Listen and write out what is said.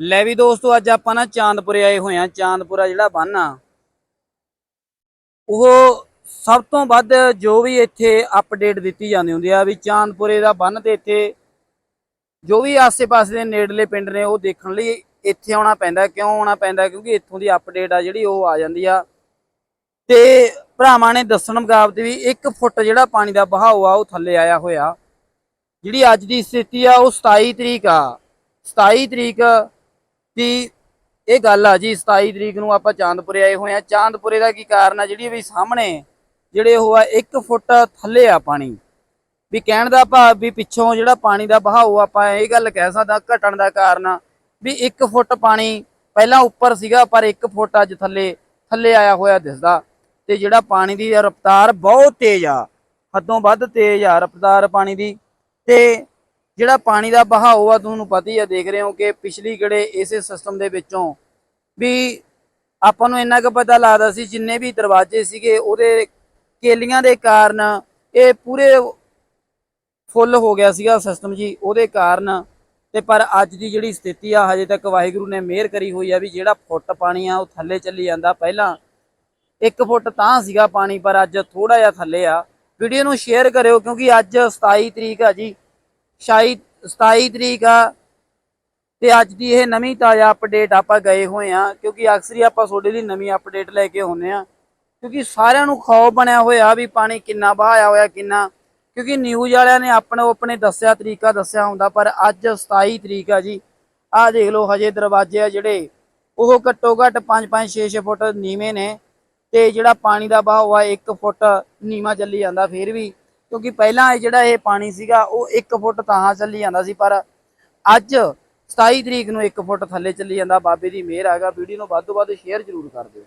ਲੈ ਵੀ ਦੋਸਤੋ, ਅੱਜ ਆਪਾਂ ਨਾ ਚਾਂਦਪੁਰੇ ਆਏ ਹੋਏ ਆ ਚਾਂਦਪੁਰਾ ਜਿਹੜਾ ਬੰਨ ਆ, ਉਹ ਸਭ ਤੋਂ ਵੱਧ ਜੋ ਵੀ ਇੱਥੇ ਅਪਡੇਟ ਦਿੱਤੀ ਜਾਂਦੀ ਹੁੰਦੀ ਆ ਵੀ ਚਾਂਦਪੁਰੇ ਦਾ ਬੰਨ ਤੇ ਇੱਥੇ ਜੋ ਵੀ ਆਸੇ-ਪਾਸੇ ਦੇ ਨੇੜਲੇ ਪਿੰਡ ਨੇ, ਉਹ ਦੇਖਣ ਲਈ ਇੱਥੇ ਆਉਣਾ ਪੈਂਦਾ, ਕਿਉਂ ਆਉਣਾ ਪੈਂਦਾ, ਕਿਉਂਕਿ ਇੱਥੋਂ ਦੀ ਅਪਡੇਟ ਆ ਜਿਹੜੀ, ਉਹ ਆ ਜਾਂਦੀ ਆ। ਤੇ ਭਰਾਵਾਂ ਨੇ ਦੱਸਣ ਮੁਤਾਬਕ ਵੀ 1 ਫੁੱਟ ਜਿਹੜਾ ਪਾਣੀ ਦਾ ਵਹਾਅ ਆ, ਉਹ ਥੱਲੇ ਆਇਆ ਹੋਇਆ। ਜਿਹੜੀ ਅੱਜ ਦੀ ਸਥਿਤੀ ਆ, ਉਹ 27 ਤਰੀਕ ਆ। 27 ਤਰੀਕ ਦੀ ਇਹ ਗੱਲ ਆ ਜੀ 27 ਤਰੀਕ ਨੂੰ ਆਪਾਂ ਚਾਂਦਪੁਰੇ ਆਏ ਹੋਏ ਆ। ਚਾਂਦਪੁਰੇ ਦਾ ਕੀ ਕਾਰਨ ਆ ਜਿਹੜੀ ਵੀ ਸਾਹਮਣੇ ਜਿਹੜੇ ਉਹ ਆ 1 ਫੁੱਟ ਥੱਲੇ ਆ ਪਾਣੀ। ਵੀ ਕਹਿਣ ਦਾ ਭਾਵ ਵੀ ਪਿੱਛੋਂ ਜਿਹੜਾ ਪਾਣੀ ਦਾ ਵਹਾਅ ਆਪਾਂ ਇਹ ਗੱਲ ਕਹਿ ਸਕਦਾ, ਘਟਣ ਦਾ ਕਾਰਨ ਆ। ਵੀ 1 ਫੁੱਟ ਪਾਣੀ ਪਹਿਲਾਂ ਉੱਪਰ ਸੀਗਾ, ਪਰ 1 ਫੁੱਟ ਅੱਜ ਥੱਲੇ ਥੱਲੇ ਆਇਆ ਹੋਇਆ ਦਿਸਦਾ। ਤੇ ਜਿਹੜਾ ਪਾਣੀ ਦੀ ਰਫ਼ਤਾਰ ਬਹੁਤ ਤੇਜ਼ ਆ। ਹੱਦੋਂ ਵੱਧ ਤੇਜ਼ ਆ ਰਫ਼ਤਾਰ ਪਾਣੀ ਦੀ। ਤੇ ਜਿਹੜਾ ਪਾਣੀ ਦਾ ਵਹਾਅ ਆ, ਤੁਹਾਨੂੰ ਪਤਾ ਹੀ ਆ, ਦੇਖ ਰਹੇ ਹੋ ਕਿ ਪਿਛਲੀ ਗੜੇ ਇਸੇ ਸਿਸਟਮ ਦੇ ਵਿੱਚੋਂ ਵੀ ਆਪਾਂ ਨੂੰ ਇੰਨਾ ਕੁ ਪਤਾ ਲੱਗਦਾ ਸੀ, ਜਿੰਨੇ ਵੀ ਦਰਵਾਜ਼ੇ ਸੀਗੇ, ਉਹਦੇ ਕੇਲੀਆਂ ਦੇ ਕਾਰਨ ਇਹ ਪੂਰੇ ਫੁੱਲ ਹੋ ਗਿਆ ਸੀਗਾ ਸਿਸਟਮ ਜੀ, ਉਹਦੇ ਕਾਰਨ। ਤੇ ਪਰ ਅੱਜ ਦੀ ਜਿਹੜੀ ਸਥਿਤੀ ਆ, ਹਜੇ ਤੱਕ ਵਾਹਿਗੁਰੂ ਨੇ ਮਿਹਰ ਕਰੀ ਹੋਈ ਆ ਵੀ ਜਿਹੜਾ ਫੁੱਟ ਪਾਣੀ ਆ, ਉਹ ਥੱਲੇ ਚੱਲੀ ਜਾਂਦਾ ਪਹਿਲਾਂ। 1 ਫੁੱਟ ਤਾਂ ਸੀਗਾ ਪਾਣੀ, ਪਰ ਅੱਜ ਥੋੜਾ ਜਿਹਾ ਥੱਲੇ ਆ। ਵੀਡੀਓ ਨੂੰ ਸ਼ੇਅਰ ਕਰਿਓ, ਕਿਉਂਕਿ ਅੱਜ 27 ਤਰੀਕ ਆ ਜੀ। ਸ਼ਾਇਦ 27 ਤਰੀਕ ਆ ਤੇ ਅੱਜ ਦੀ ਇਹ ਨਵੀਂ ਤਾਜ਼ਾ ਅਪਡੇਟ ਆਪਾਂ ਗਏ ਹੋਏ ਆ, ਕਿਉਂਕਿ ਅਕਸਰ ਹੀ ਆਪਾਂ ਤੁਹਾਡੇ ਲਈ ਨਵੀਂ ਅਪਡੇਟ ਲੈ ਕੇ ਆਉਂਦੇ ਆ। ਕਿਉਂਕਿ ਸਾਰਿਆਂ ਨੂੰ ਖੌਫ ਬਣਿਆ ਹੋਇਆ ਵੀ ਪਾਣੀ ਕਿੰਨਾ ਬਹਾਇਆ ਹੋਇਆ, ਕਿੰਨਾ, ਕਿਉਂਕਿ ਨਿਊਜ਼ ਵਾਲਿਆਂ ਨੇ ਆਪਣੋ ਆਪਣੇ ਦੱਸਿਆ ਤਰੀਕਾ ਦੱਸਿਆ ਹੁੰਦਾ, ਪਰ ਅੱਜ 27 ਤਰੀਕ ਆ ਜੀ। ਆਹ ਦੇਖ ਲਓ, ਹਜੇ ਦਰਵਾਜ਼ੇ ਆ ਜਿਹੜੇ, ਉਹ ਘੱਟੋ ਘੱਟ 5-5 6-6 ਫੁੱਟ ਨੀਵੇਂ ਨੇ ਤੇ ਜਿਹੜਾ ਪਾਣੀ ਦਾ ਵਹਾਅ ਆ 1 ਫੁੱਟ ਨੀਵਾ ਚੱਲੀ ਜਾਂਦਾ, ਫਿਰ ਵੀ ਕਿਉਂਕਿ ਪਹਿਲਾਂ ਜਿਹੜਾ ਇਹ ਪਾਣੀ ਸੀਗਾ, ਉਹ 1 ਫੁੱਟ ਤਾਂ ਚੱਲੀ ਜਾਂਦਾ ਸੀ, ਪਰ ਅੱਜ 27 ਤਰੀਕ ਨੂੰ 1 ਫੁੱਟ ਥੱਲੇ ਚੱਲੀ ਜਾਂਦਾ। ਬਾਬੇ ਦੀ ਮਿਹਰ ਹੈਗਾ। ਵੀਡੀਓ ਨੂੰ ਵੱਧ ਤੋਂ ਵੱਧ ਸ਼ੇਅਰ ਜ਼ਰੂਰ ਕਰ ਦਿਓ।